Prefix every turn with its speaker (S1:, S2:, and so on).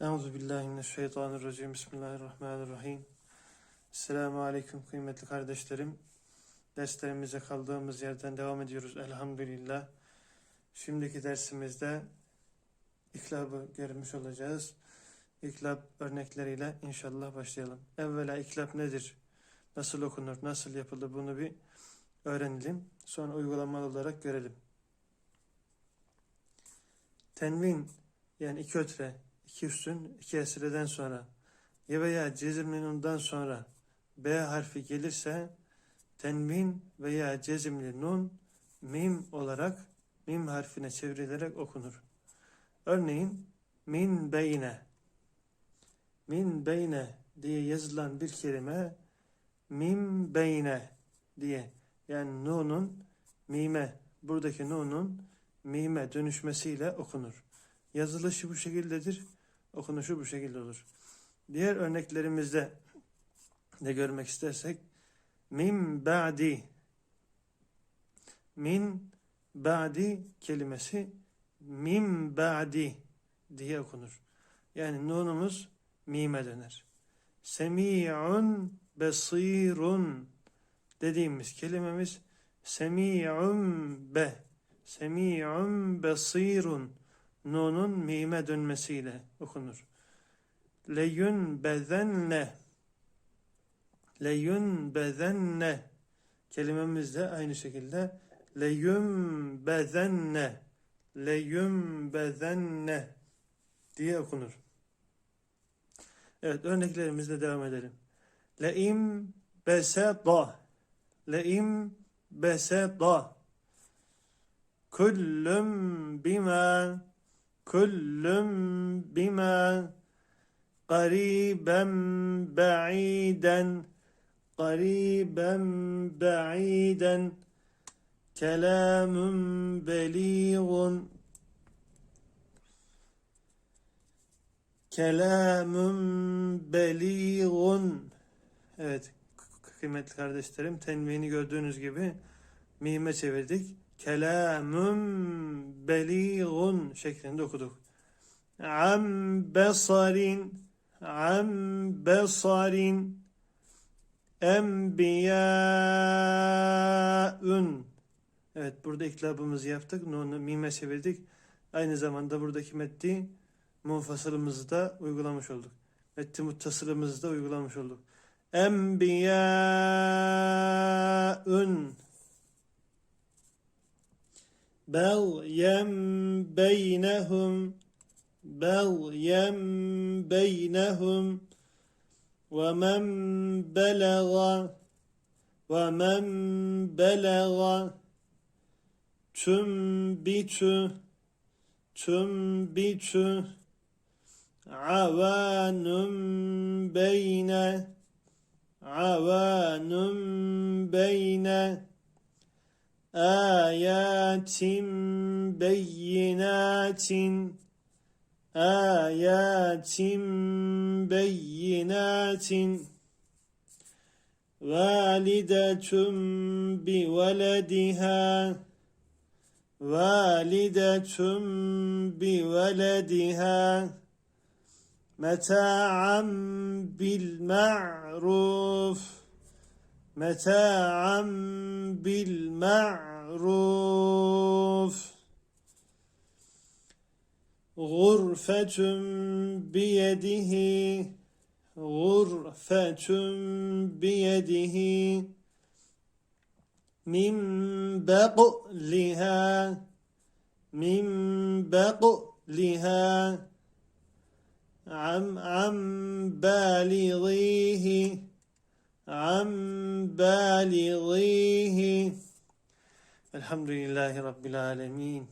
S1: Euzu billahi mineşşeytanirracim. Bismillahirrahmanirrahim. Esselamu aleyküm kıymetli kardeşlerim. Derslerimize kaldığımız yerden devam ediyoruz elhamdülillah. Şimdiki dersimizde iklabı görmüş olacağız. İklab örnekleriyle inşallah başlayalım. Evvela iklab nedir? Nasıl okunur? Nasıl yapılır? Bunu bir öğrenelim. Sonra uygulamalı olarak görelim. Tenvin yani iki ötre, iki üstün, iki esreden sonra ya veya cezimli sonra B harfi gelirse tenvin veya cezimli nun mim olarak mim harfine çevrilerek okunur. Örneğin min beyne min beyne diye yazılan bir kelime mim beyne diye yani nunun mime buradaki nunun mime dönüşmesiyle okunur. Yazılışı bu şekildedir, okunuşu bu şekilde olur. Diğer örneklerimizde ne görmek istersek min ba'di min ba'di kelimesi min ba'di diye okunur. Yani nunumuz mime döner. Semi'un besirun dediğimiz kelimemiz semi'un be semi'un besirun nunun mime dönmesiyle okunur. Leyun bezenne leyun bezenne kelimemiz de aynı şekilde leyun bezenne leyun bezenne diye okunur. Evet örneklerimizle devam edelim. Le'im beseda le'im beseda kullum bima kullum bima qariben ba'iden qariben ba'iden kelamun beliğun kelamun beliğun. Evet kıymetli kardeşlerim tenvini gördüğünüz gibi mime çevirdik kelamun beliğun şeklinde okuduk am besarin am besarin enbiyaun evet burada iklabımızı yaptık nunu mime çevirdik aynı zamanda buradaki metni munfasılımızı da uygulamış olduk. Metti muttasılımızı da uygulamış olduk. Enbiyaun Bel beynehum Bel beynehum. Ve men belaga ve men belaga tümbitu tümbitu avanum beyne آيات بينات. آيات بينات. والدة بولدها. والدة بولدها. متاعا بالمعروف. متاعا بالمعروف. غرفة بيده غرفة بيده. من بقلها من بقلها عم عم بالغيه. عم بالغيه. الحمد لله رب العالمين.